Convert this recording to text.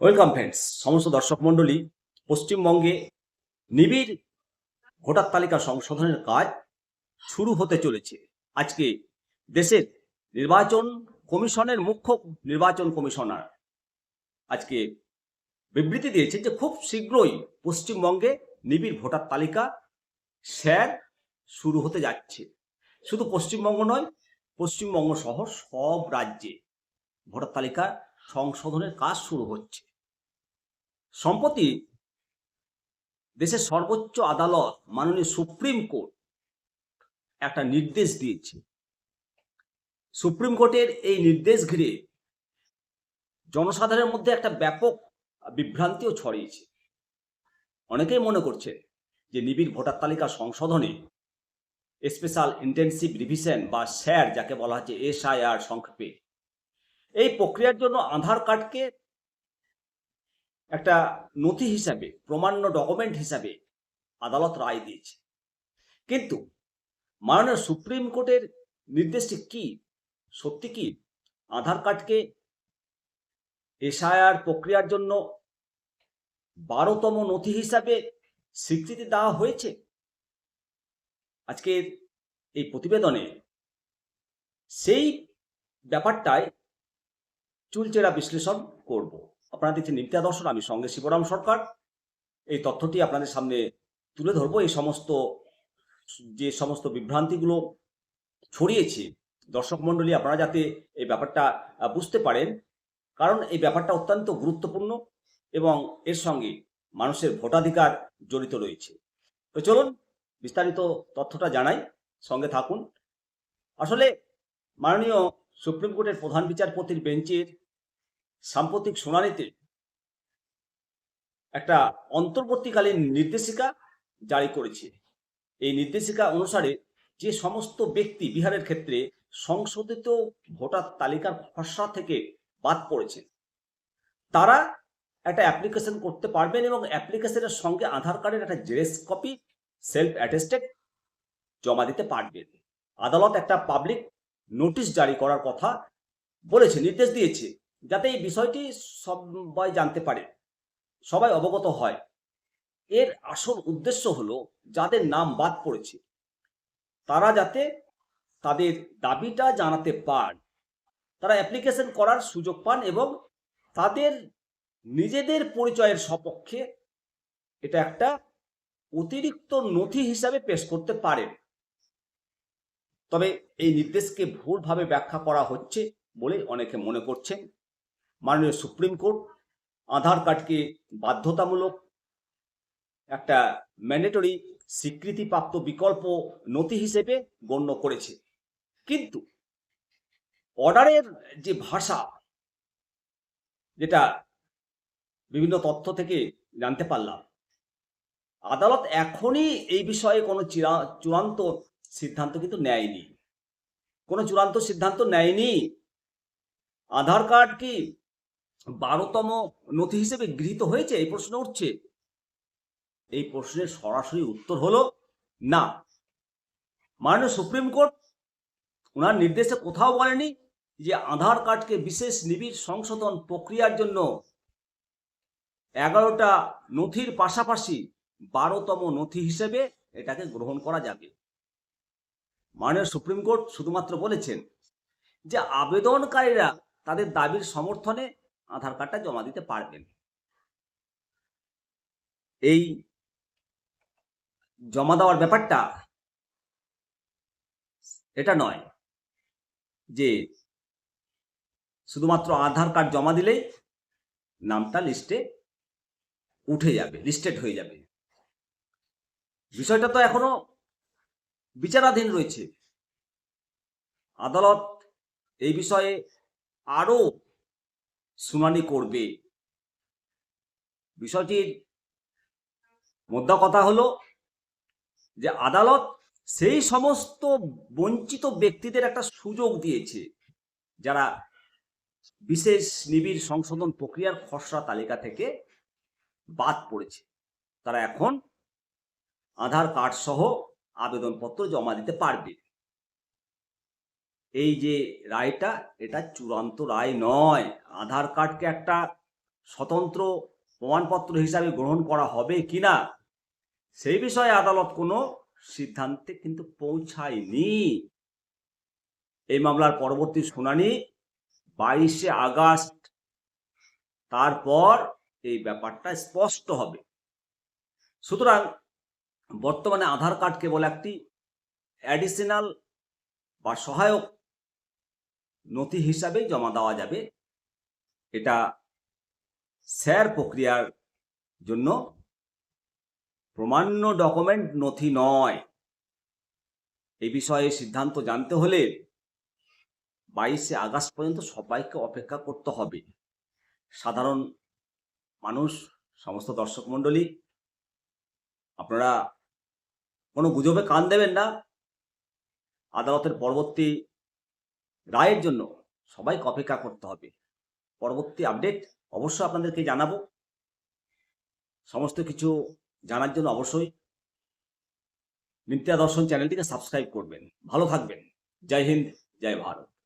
Welcome friends সমস্ত দর্শক মণ্ডলী, পশ্চিমবঙ্গে নিবিড় ভোটার তালিকা সংশোধনের কাজ শুরু হতে চলেছে। আজকে দেশের নির্বাচন কমিশনের মুখ্য নির্বাচন কমিশনার আজকে বিবৃতি দিয়েছে যে খুব শীঘ্রই পশ্চিমবঙ্গে নিবিড় ভোটার তালিকা স্যার শুরু হতে যাচ্ছে। শুধু পশ্চিমবঙ্গ নয়, পশ্চিমবঙ্গ সহ সব রাজ্যে ভোটার তালিকা সংশোধনের কাজ শুরু হচ্ছে। সম্প্রতি দেশের সর্বোচ্চ আদালত, মাননীয় সুপ্রিম কোর্ট একটা নির্দেশ দিয়েছে। সুপ্রিম কোর্টের এই নির্দেশ ঘিরে জনসাধারণের মধ্যে একটা ব্যাপক বিভ্রান্তিও ছড়িয়েছে। অনেকেই মনে করছে যে নিবিড় ভোটার তালিকা সংশোধনে স্পেশাল ইন্টেনসিভ রিভিশন বা স্যার যাকে বলা হচ্ছে এসআইআর সংক্ষেপে। এই প্রক্রিয়ার জন্য আধার কার্ডকে একটা নথি হিসাবে, প্রমাণ্য ডকুমেন্ট হিসাবে আদালত রায় দিয়েছে। কিন্তু মাননীয় সুপ্রিম কোর্টের নির্দেশটি কি? সত্যি কি? আধার কার্ডকে এসআইআর প্রক্রিয়ার জন্য বারোতম নথি হিসাবে স্বীকৃতি দেওয়া হয়েছে? আজকের এই প্রতিবেদনে সেই ব্যাপারটায় চুলচেরা বিশ্লেষণ করব। আপনারা দেখছেন নিত্যা দর্শন, আমি সঙ্গে শিবরাম সরকার। এই তথ্যটি আপনাদের সামনে তুলে ধরবো। এই সমস্ত, যে সমস্ত বিভ্রান্তিগুলো ছড়িয়েছে, দর্শক মণ্ডলী, আপনারা যাতে এই ব্যাপারটা বুঝতে পারেন। কারণ এই ব্যাপারটা অত্যন্ত গুরুত্বপূর্ণ এবং এর সঙ্গে মানুষের ভোটাধিকার জড়িত রয়েছে। তো চলুন, বিস্তারিত তথ্যটা জানাই, সঙ্গে থাকুন। আসলে মাননীয় সুপ্রিম কোর্টের প্রধান বিচারপতির বেঞ্চের সাম্প্রতিক শুনানিতে একটা অন্তর্বর্তীকালীন নির্দেশিকা জারি করেছে। এই নির্দেশিকা অনুসারে যে সমস্ত ব্যক্তি বিহারের ক্ষেত্রে সংশোধিত ভোটার তালিকার খসড়া থেকে বাদ পড়েছে, তারা একটা অ্যাপ্লিকেশন করতে পারবেন এবং অ্যাপ্লিকেশনের সঙ্গে আধার কার্ডের একটা জেরেক্স কপি, সেলফ অ্যাটেস্টেড জমা দিতে পারবেন। আদালত একটা পাবলিক নোটিশ জারি করার কথা বলেছে, নির্দেশ দিয়েছে। যাতে এই বিষয়টি সবাই জানতে পারে, সবাই অবগত হয়। এর আসল উদ্দেশ্য হলো যাদের নাম বাদ পড়েছে, তারা যাতে তাদের দাবিটা জানাতে পান তারা অ্যাপ্লিকেশন করার সুযোগ পান এবং তাদের নিজেদের পরিচয়ের সপক্ষে এটা একটা অতিরিক্ত নথি হিসাবে পেশ করতে পারেন। তবে এই নির্দেশকে ভুলভাবে ব্যাখ্যা করা হচ্ছে বলে অনেকে মনে করছেন। মাননীয় সুপ্রিম কোর্ট আধার কার্ডকে বাধ্যতামূলক একটা ম্যান্ডেটরি স্বীকৃতিপ্রাপ্ত বিকল্প নথি হিসেবে গণ্য করেছে। কিন্তু অর্ডারের যে ভাষা, যেটা বিভিন্ন তথ্য থেকে জানতে পারলাম, আদালত এখনই এই বিষয়ে কোনো চূড়ান্ত সিদ্ধান্ত কিন্তু নেয়নি। কোনো চূড়ান্ত সিদ্ধান্ত নেয়নি। আধার কার্ড কি বারোতম নথি হিসেবে গৃহীত হয়েছে? এই প্রশ্ন উঠছে। এই প্রশ্নের সরাসরি উত্তর হলো না। মাননীয় সুপ্রিম কোর্ট ওনার নির্দেশে কোথাও বলেনি যে আধার কার্ডকে বিশেষ নিবিড় সংশোধন প্রক্রিয়ার জন্য এগারোটা নথির পাশাপাশি বারোতম নথি হিসেবে এটাকে গ্রহণ করা যাবে। মাননীয় সুপ্রিম কোর্ট শুধুমাত্র বলেছেন যে আবেদনকারীরা তাদের দাবির সমর্থনে আধার কার্ডটা জমা দিতে পারবেন। এই জমা দেওয়ার ব্যাপারটা এটা নয় যে শুধুমাত্র আধার কার্ড জমা দিলেই নামটা লিস্টে উঠে যাবে লিস্টেড হয়ে যাবে। বিষয়টা তো এখনও বিচারাধীন রয়েছে। আদালত এই বিষয়ে আরও শুনানি করবে। বিষয়টির মোদ্দা কথা হলো যে, আদালত সেই সমস্ত বঞ্চিত ব্যক্তিদের একটা সুযোগ দিয়েছে, যারা বিশেষ নিবিড় সংশোধন প্রক্রিয়ার খসড়া তালিকা থেকে বাদ পড়েছে। তারা এখন আধার কার্ড সহ আবেদনপত্র জমা দিতে পারবে। এই যে রায়টা, এটা চূড়ান্ত রায় নয়। আধার কার্ডকে একটা স্বতন্ত্র প্রমাণপত্র হিসাবে গ্রহণ করা হবে কিনা সেই বিষয়ে আদালত কোনো সিদ্ধান্তে কিন্তু পৌঁছায়নি। এই মামলার পরবর্তী শুনানি বাইশে আগস্ট। তারপর এই ব্যাপারটা স্পষ্ট হবে। সুতরাং বর্তমানে আধার কার্ড কেবল একটি অ্যাডিশনাল বা সহায়ক নথি হিসাবেই জমা দেওয়া যাবে। এটা স্যার প্রক্রিয়ার জন্য প্রমাণ্য ডকুমেন্ট নথি নয়। এই বিষয়ে সিদ্ধান্ত জানতে হলে বাইশে আগস্ট পর্যন্ত সবাইকে অপেক্ষা করতে হবে। সাধারণ মানুষ, সমস্ত দর্শক মণ্ডলী, আপনারা কোনো গুজবে কান দেবেন না। আদালতের পরবর্তী রায়ের জন্য সবাইকে অপেক্ষা করতে হবে। পরবর্তী আপডেট অবশ্যই আপনাদেরকে জানাব। সমস্ত কিছু জানার জন্য অবশ্যই নিত্যা দর্শন চ্যানেলটিকে সাবস্ক্রাইব করবেন। ভালো থাকবেন। জয় হিন্দ, জয় ভারত।